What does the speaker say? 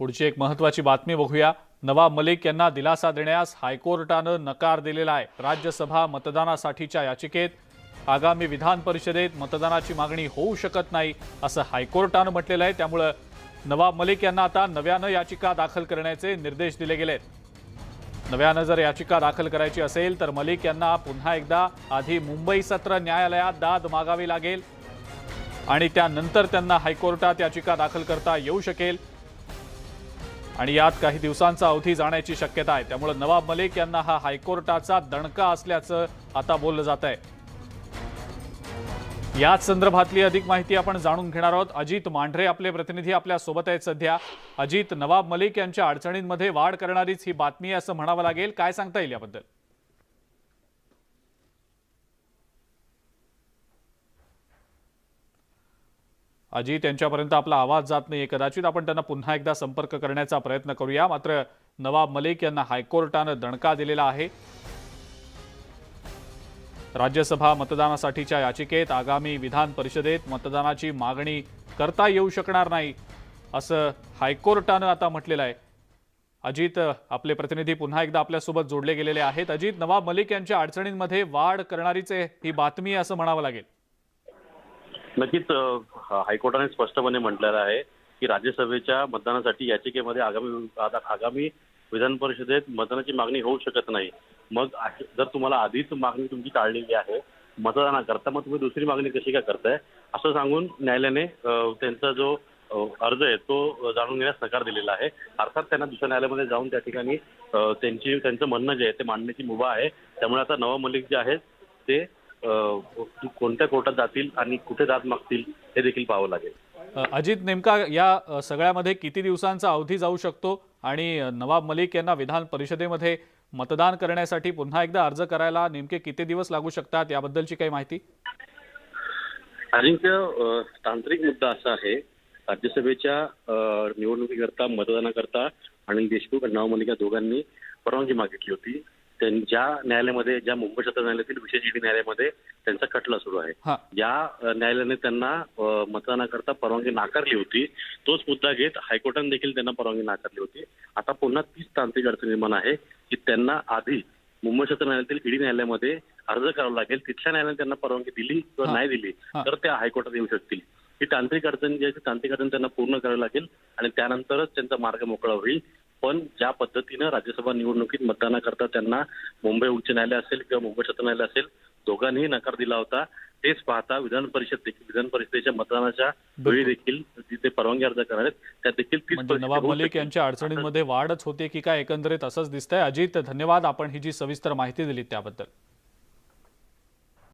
पुढची एक महत्वाची बातमी बघूया. नवाब मलिक यांना दिलासा देण्यास हायकोर्टानं नकार दिलेला आहे. राज्यसभा मतदानासाठीच्या याचिकेत आगामी विधान परिषदेत मतदानाची मागणी होऊ शकत नाही असं हायकोर्टानं म्हटलेलं आहे. त्यामुळं नवाब मलिक यांना आता नव्यानं याचिका दाखल करण्याचे निर्देश दिले गेले आहेत नव्यानं जर याचिका दाखल करायची असेल तर मलिक यांना पुन्हा एकदा आधी मुंबई सत्र न्यायालयात दाद मागावी लागेल आणि त्यानंतर त्यांना हायकोर्टात याचिका दाखल करता येऊ शकेल. आणि यात काही दिवसांचा अवधी जाण्याची शक्यता आहे. त्यामुळे नवाब मलिक यांना हा हायकोर्टाचा दणका असल्याचं आता बोललं जात आहे. याच संदर्भातली अधिक माहिती आपण जाणून घेणार आहोत. अजित मांढरे आपले प्रतिनिधी आपल्यासोबत आहेत सध्या. अजित नवाब मलिक यांच्या अडचणींमध्ये वाढ करणारीच ही बातमी आहे असं म्हणावं लागेल. काय सांगता येईल याबद्दल? अजित यांच्यापर्यंत आपला आवाज जात नाही कदाचित आपण त्यांना पुन्हा एकदा संपर्क करण्याचा प्रयत्न करूया. मात्र नवाब मलिक यांना हायकोर्टानं दणका दिलेला आहे. राज्यसभा मतदानासाठीच्या याचिकेत आगामी विधान परिषदेत मतदानाची मागणी करता येऊ शकणार नाही असं हायकोर्टानं आता म्हटलेलं आहे. अजित आपले प्रतिनिधी पुन्हा एकदा आपल्यासोबत जोडले गेलेले आहेत. अजित नवाब मलिक यांच्या अडचणींमध्ये वाढ करणारीच ही बातमी आहे असं म्हणावं लागेल. नक्कीच हायकोर्टाने स्पष्टपणे म्हटलेलं आहे की राज्यसभेच्या मतदानासाठी याचिकेमध्ये आगामी आगामी विधान परिषदेत मतदानाची मागणी होऊ शकत नाही. मग जर तुम्हाला आधीच मागणी तुमची टाळलेली आहे मतदानाकरता मग तुम्ही दुसरी मागणी कशी काय करताय? असं सांगून न्यायालयाने त्यांचा जो अर्ज आहे तो जाणून घेण्यास नकार दिलेला आहे. अर्थात त्यांना दुसऱ्या न्यायालयामध्ये जाऊन त्या ठिकाणी त्यांची त्यांचं म्हणणं जे आहे ते मांडण्याची मुभा आहे. त्यामुळे आता नवा मलिक जे आहेत ते कोणत्या कोर्टात जातील आणि कुठे दाद मागतील हे देखील पाहावं लागेल. अजित नेमका या सगळ्यामध्ये किती दिवसांचा अवधी जाऊ शकतो? आणि नवाब मलिक यांना विधान परिषदेमध्ये मतदान करण्यासाठी पुन्हा एकदा अर्ज करायला नेमके किती दिवस लागू शकतात याबद्दलची काही माहिती? अजिंक्य तांत्रिक मुद्दा असा आहे राज्यसभेच्या निवडणुकीकरता मतदानाकरता अनिल देशमुख आणि नवा मलिका दोघांनी परवानगी मागितली होती. ज्या न्यायालयामध्ये ज्या मुंबई सत्र न्यायालयातील विशेष ईडी न्यायालयामध्ये त्यांचा खटला सुरू आहे. ज्या न्यायालयाने त्यांना मतदानाकरता परवानगी नाकारली होती तोच मुद्दा घेत हायकोर्टाने देखील त्यांना परवानगी नाकारली होती. आता पुन्हा तीच तांत्रिक अडचण निर्माण आहे की त्यांना आधी मुंबई सत्र न्यायालयातील ईडी न्यायालयामध्ये अर्ज करावा लागेल तिथल्या न्यायालयाने त्यांना परवानगी दिली किंवा. नाही दिली. तर त्या हायकोर्टात येऊ शकतील. ही तांत्रिक अडचण जी आहे ती तांत्रिक अडचण त्यांना पूर्ण करावी लागेल आणि त्यानंतरच त्यांचा मार्ग मोकळा होईल. पण ज्या पद्धतीनं राज्यसभा निवडणुकीत मतदानाकरता त्यांना मुंबई उच्च न्यायालय असेल किंवा मुंबई सत्र न्यायालय असेल दोघांनीही नकार दिला होता. तेच पाहता विधान परिषद देखील विधान परिषदेच्या मतदानाच्या वेळी देखील जिथे परवानगी अर्ज करणार आहेत त्यात देखील तीच म्हणजे नवाब मलिक. यांच्या अडचणींमध्ये वाढच होते की काय एकंदरीत असंच दिसतंय? अजित धन्यवाद आपण ही जी सविस्तर माहिती दिली त्याबद्दल.